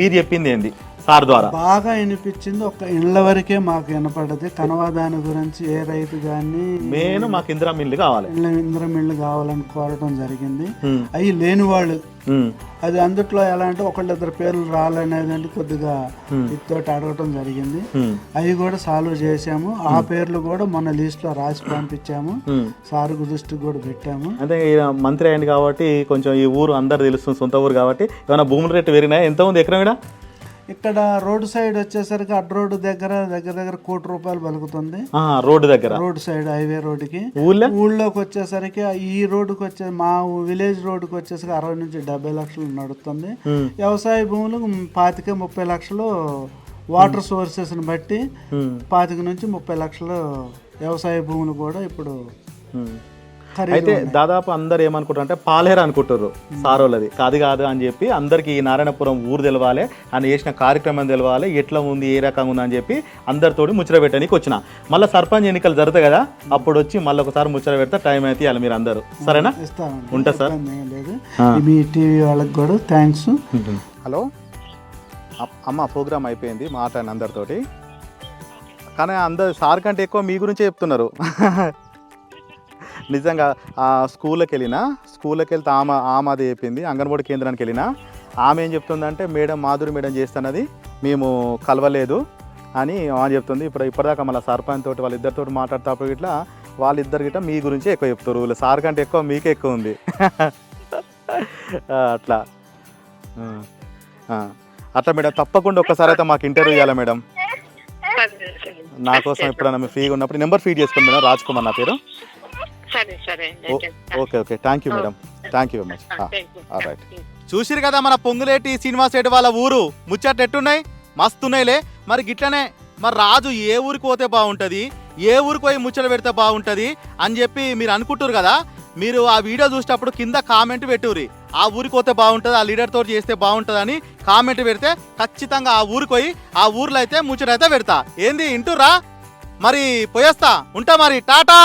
మీరు చెప్పింది ఏంది? సార్ ద్వారా. బాగా వినిపించింది ఒక ఇళ్ళ వరకే మాకు వినపడదు కనవా దాని గురించి ఏ రైతు కానీ మెయిన్ మాకు ఇందిరా మిల్లు కావాలి. ఇంద్రం ఇళ్ళు కావాలని కోరటం జరిగింది. అవి లేని వాళ్ళు. అది అందుట్లో ఎలా అంటే ఒకళ్ళిద్దరు పేర్లు రాలనేది కొద్దిగా ఇతోటి అడగటం జరిగింది. అవి కూడా సాల్వ్ చేసాము ఆ పేర్లు కూడా మొన్న లిస్ట్లో రాసి పంపించాము. సార్ దృష్టికి కూడా పెట్టాము. అంటే మంత్రి అయింది కాబట్టి కొంచెం ఈ ఊరు అందరు తెలుస్తుంది సొంత ఊరు కాబట్టి. ఏమైనా భూముల రేటు పెరిగినాయి? ఎంత ఉంది ఎకరం ఇక్కడ ఇక్కడ రోడ్ సైడ్ వచ్చేసరికి అడ్ రోడ్డు దగ్గర దగ్గర దగ్గర కోటి రూపాయలు పలుకుతుంది. ఆ, రోడ్డు దగ్గర. రోడ్ సైడ్ హైవే రోడ్డుకి. ఊళ్ళో? ఊళ్ళోకి వచ్చేసరికి ఈ రోడ్డుకి వచ్చే మా విలేజ్ రోడ్డుకి వచ్చేసరికి అరవై నుంచి డెబ్బై లక్షలు నడుస్తుంది. వ్యవసాయ భూములు పాతిక ముప్పై లక్షలు వాటర్ సోర్సెస్ని బట్టి ఉమ్. పాతిక నుంచి ముప్పై లక్షలు వ్యవసాయ భూములు కూడా ఇప్పుడు అయితే. దాదాపు అందరు ఏమనుకుంటారు అంటే పాలేరు అనుకుంటారు సార్ వాళ్ళది కాదు కాదు అని చెప్పి అందరికి ఈ నారాయణపురం ఊరు తెలవాలి అని చేసిన కార్యక్రమం తెలవాలి ఎట్లా ఉంది ఏ రకంగా ఉంది అని చెప్పి అందరితోటి ముచ్చట పెట్టడానికి వచ్చిన. మళ్ళీ సర్పంచ్ ఎన్నికలు జరుగుతాయి కదా అప్పుడు వచ్చి మళ్ళీ ఒకసారి ముచ్చట పెడితే టైం అయితే ఇవ్వాలి మీరు అందరూ. సరేనా? ఉంటా సార్. మీ టీవీ వాళ్ళకి కూడా థ్యాంక్స్ హలో? అమ్మ ప్రోగ్రామ్ అయిపోయింది మాట్లాడిన అందరితోటి. కానీ అందరు సార్ కంటే ఎక్కువ మీ గురించే చెప్తున్నారు. నిజంగా ఆ స్కూల్కి వెళ్ళినా స్కూల్కి వెళ్తే ఆమె ఆమె అది చెప్పింది అంగన్వాడీ కేంద్రానికి వెళ్ళినా ఆమె ఏం చెప్తుందంటే మేడం మాధురి మేడం చేస్తున్నది మేము కలవలేదు అని ఆమె చెప్తుంది. ఇప్పుడు ఇప్పటిదాకా మళ్ళీ సర్పంచ్ తోటి వాళ్ళిద్దరితో మాట్లాడేటప్పుడు ఇట్లా వాళ్ళిద్దరు గిట్లా మీ గురించే ఎక్కువ చెప్తారు. వీళ్ళు సార్ కంటే ఎక్కువ మీకే ఎక్కువ ఉంది. <laughs> అట్లా. అట్లా మేడం తప్పకుండా ఒక్కసారి అయితే మాకు ఇంటర్వ్యూ ఇవ్వాలి మేడం? నా కోసం ఎప్పుడైనా ఫ్రీగా ఉన్నప్పుడు నెంబర్ ఫీడ్ చేసుకోండి మేడం రాజ్ కుమార్ నా పేరు. సరే సరే okay okay. Thank you madam thank you very much right చూసిరు కదా మన పొంగులేటి శ్రీనివాస్ రెడ్డి వాళ్ళ ఊరు? ముచ్చట్లు ఎట్టున్నాయి? మస్తున్నాయిలే. మరి గిట్లనే మరి రాజు ఏ ఊరికి పోతే బాగుంటుంది? ఏ ఊరికి పోయి ముచ్చట పెడితే బాగుంటుంది? అని చెప్పి మీరు అనుకుంటారు కదా? మీరు ఆ వీడియో చూసేటప్పుడు కింద కామెంట్ పెట్టుర్రి. ఆ ఊరికి పోతే బాగుంటుంది? ఆ లీడర్ తోటి చేస్తే బాగుంటుంది అని కామెంట్ పెడితే ఖచ్చితంగా ఆ ఊరికి పోయి ఆ ఊర్లో అయితే ముచ్చట అయితే పెడతా. ఏంది ఇంటురా మరి పోయేస్తా. ఉంటా మరి. టాటా!